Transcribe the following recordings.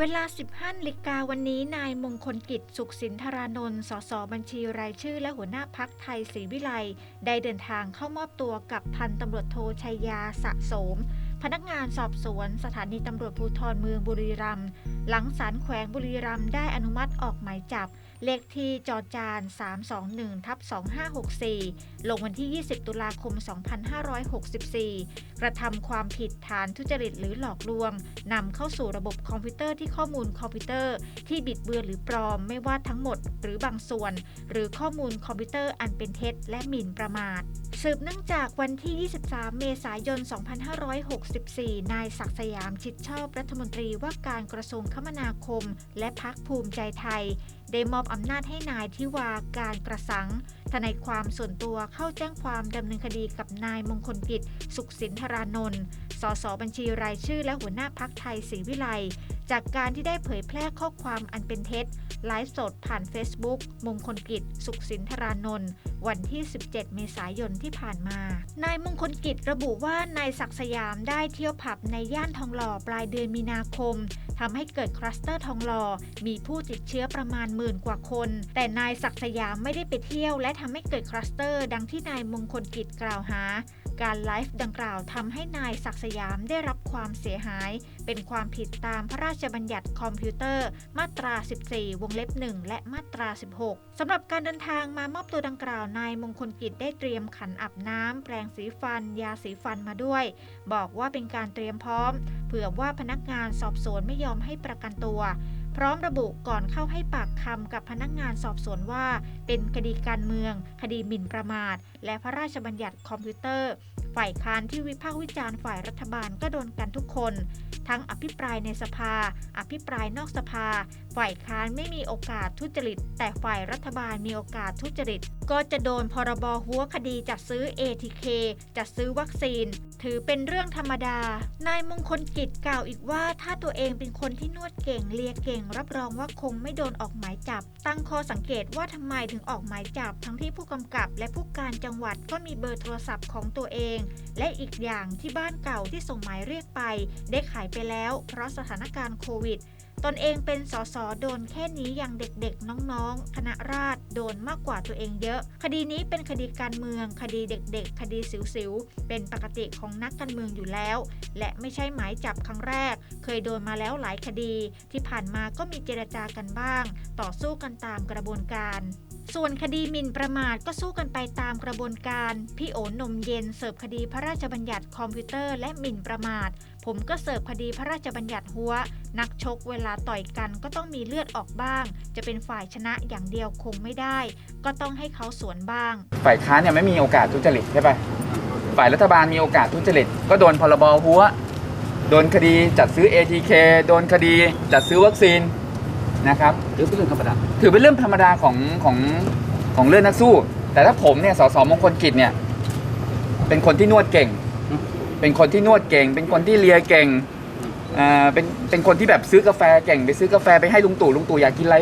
เวลา 15นาฬิกาวันนี้ นายมงคลกิจ สุขสินธารานนท์ สสบัญชีรายชื่อและหัวหน้าพักไทยศรีวิไล ได้เดินทางเข้ามอบตัวกับพันตำรวจโทชัยยาสะโสม พนักงานสอบสวนสถานีตำรวจภูธรเมืองบุรีรัมย์หลังศาลแขวงบุรีรัมย์ได้อนุมัติออกหมายจับ เลขที่จอจาน 321ทับ2564 ลงวันที่ 20 ตุลาคม 2564 กระทำความผิดฐานทุจริตหรือหลอกลวงนำเข้าสู่ระบบคอมพิวเตอร์ที่ข้อมูลคอมพิวเตอร์ที่บิดเบือนหรือปลอมไม่ว่าทั้งหมดหรือบางส่วน หรือข้อมูลคอมพิวเตอร์อันเป็นเท็จและหมิ่นประมาท สืบเนื่องจากวันที่ 23 เมษายน 2564 นายศักดิ์สยามชิดชอบรัฐมนตรีว่าการกระทรวงคมนาคม และพักภูมิใจไทย ได้มอบอำนาจให้นายทิวาการกระสัง ทนายความส่วนตัวเข้าแจ้งความดำเนินคดีกับนายมงคลกิจ สุขสินธารานนท์ สสบัญชีรายชื่อและหัวหน้าพักไทยศรีวิไล จากการที่ได้เผยแพร่ข้อความอันเป็นเท็จ ไลฟ์สดผ่าน Facebook มงคลกิจ สุขสินธารานนท์วันที่ 17 เมษายนที่ผ่านมา นายมงคลกิจระบุว่านายศักดิ์สยามได้เที่ยวผับในย่านทองหล่อปลายเดือนมีนาคมทำให้เกิดคลัสเตอร์ทองหล่อมีผู้ติดเชื้อประมาณหมื่นกว่าคน แต่นายศักดิ์สยามไม่ได้ไปเที่ยว และทำให้เกิดคลัสเตอร์ ดังที่นายมงคลกิจกล่าวหา การไลฟ์ดังกล่าวทำให้นายศักดิ์สยามได้รับความเสียหาย เป็นความผิดตามพระราชบัญญัติคอมพิวเตอร์ มาตรา 14 วงเล็บ 1 และมาตรา 16สำหรับการเดินทางมามอบตัวดังกล่าวนายมงคลกิจได้เตรียมขันอาบน้ำแปรงสีฟัน ยาสีฟันมาด้วย บอกว่าเป็นการเตรียมพร้อม เผื่อว่าพนักงานสอบสวนไม่ยอมให้ประกันตัวพร้อมระบุก่อนเข้าให้ปากคำกับพนักงานสอบสวนว่า เป็นคดีการเมือง คดีหมิ่นประมาท และพระราชบัญญัติคอมพิวเตอร์ ฝ่ายค้านที่วิพากษ์วิจารณ์ฝ่ายรัฐบาลก็โดนกันทุกคน ทั้งอภิปรายในสภา อภิปรายนอกสภา ฝ่ายค้านไม่มีโอกาสทุจริต แต่ฝ่ายรัฐบาลมีโอกาสทุจริต ก็จะโดนพรบหัวคดีจัดซื้อ ATK จัดซื้อวัคซีน ถือเป็นเรื่องธรรมดา นายมงคลกิจกล่าวอีกว่า ถ้าตัวเองเป็นคนที่นวดเก่งเลียเก่ง รับรองว่าคงไม่โดนออกหมายจับ ตั้งข้อสังเกตว่าทำไมถึงออกหมายจับ ทั้งที่ผู้กำกับ และผู้การจังหวัดก็มีเบอร์โทรศัพท์ของตัวเอง และอีกอย่างที่บ้านเก่าที่ส่งหมายเรียกไป ได้ขายไปแล้ว เพราะสถานการณ์โควิด ตนเองเป็นสสโดนแค่นี้อย่างเด็กๆ น้องๆ คณะราษฎรโดนมากกว่าตัวเองเยอะ คดีนี้เป็นคดีการเมือง คดีเด็กๆ คดีสิวๆ เป็นปกติของนักการเมืองอยู่แล้ว และไม่ใช่หมายจับครั้งแรก เคยโดนมาแล้วหลายคดี ที่ผ่านมาก็มีเจรจากันบ้าง ต่อสู้กันตามกระบวนการ ส่วนคดีหมิ่นประมาทก็สู้กันไปตามกระบวนการ พี่โอนมเย็นเสิร์ฟคดีพระราชบัญญัติคอมพิวเตอร์และหมิ่นประมาท ผมก็เสิร์ฟคดีพระราชบัญญัติหัว นักชกเวลาต่อยกันก็ต้องมีเลือดออกบ้าง จะเป็นฝ่ายชนะอย่างเดียวคงไม่ได้ ก็ต้องให้เขาสวนบ้าง ฝ่ายค้านเนี่ยไม่มีโอกาสทุจริตใช่ปะฝ่ายรัฐบาลมีโอกาสทุจริตก็โดนพรบหัว โดนคดีจัดซื้อ ATK โดนคดีจัดซื้อวัคซีนนะครับ หรือเป็นเรื่องธรรมดาถือเป็นเรื่องธรรมดาของของของเรื่องนักสู้ แต่ถ้าผมเนี่ยสสมงคลกิจเนี่ย เป็นคนที่นวดเก่งอืมเป็นคนที่นวดเก่ง เป็นคนที่เลียเก่งอ่าเป็นเป็นคนที่แบบซื้อกาแฟเก่ง ไปซื้อกาแฟไปให้ลุงตู่ลุงตู่อยากกินอะไร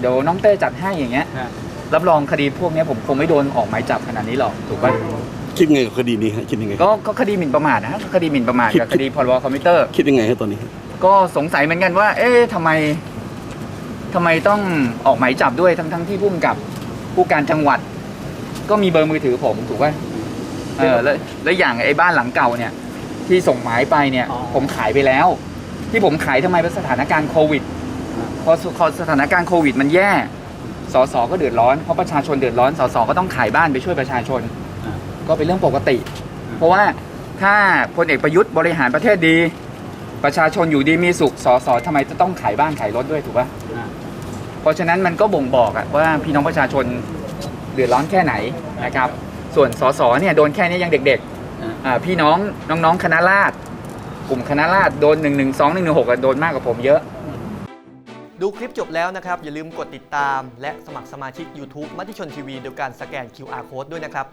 เดี๋ยวน้องเต้จัดให้อย่างเงี้ยรับรองคดีพวกเนี้ยผมคงไม่โดนออกหมายจับขนาดนี้หรอกถูกปะคิดไงกับคดีนี้ฮะคิดยังไงก็ก็คดีหมิ่นประมาทนะฮะคดีหมิ่นประมาทคิดกับคดีพรบคอมพิวเตอร์คิดยังไงฮะตอนนี้ ก็สงสัยเหมือนกันว่า เอ๊ะทำไม ทำไมต้องออกหมายจับด้วยทั้งทั้งที่ผู้กำกับผู้การจังหวัด ก็มีเบอร์มือถือผมถูกป่ะเออแล้วแล้วอย่างไอ้บ้านหลังเก่าเนี่ย ที่ส่งหมายไปเนี่ย อ๋อ ผมขายไปแล้ว ที่ผมขายทำไมเป็นสถานการณ์โควิดพอสพอสถานการณ์โควิดมันแย่สสก็เดือดร้อนเพราะประชาชนเดือดร้อนสสก็ต้องขายบ้านไปช่วยประชาชนก็เป็นเรื่องปกติ เพราะว่าถ้าพลเอกประยุทธ์บริหารประเทศดี ประชาชนอยู่ดีมีสุขสสทำไมจะต้องขายบ้านขายรถด้วยถูกปะ เพราะฉะนั้นมันก็บ่งบอกว่าพี่น้องประชาชนเดือดร้อนแค่ไหนนะครับ ส่วนสสเนี่ยโดนแค่นี้ยังเด็กๆอ่าพี่น้องน้องๆคณะราษฎรกลุ่มคณะราษฎรโดน 1 1 2 1 1 6โดนมากกว่าผมเยอะ ดูคลิปจบแล้วนะครับ อย่าลืมกดติดตาม และสมัครสมาชิก YouTube มติชนทีวีโดยการสแกน QR Code ด้วยนะครับ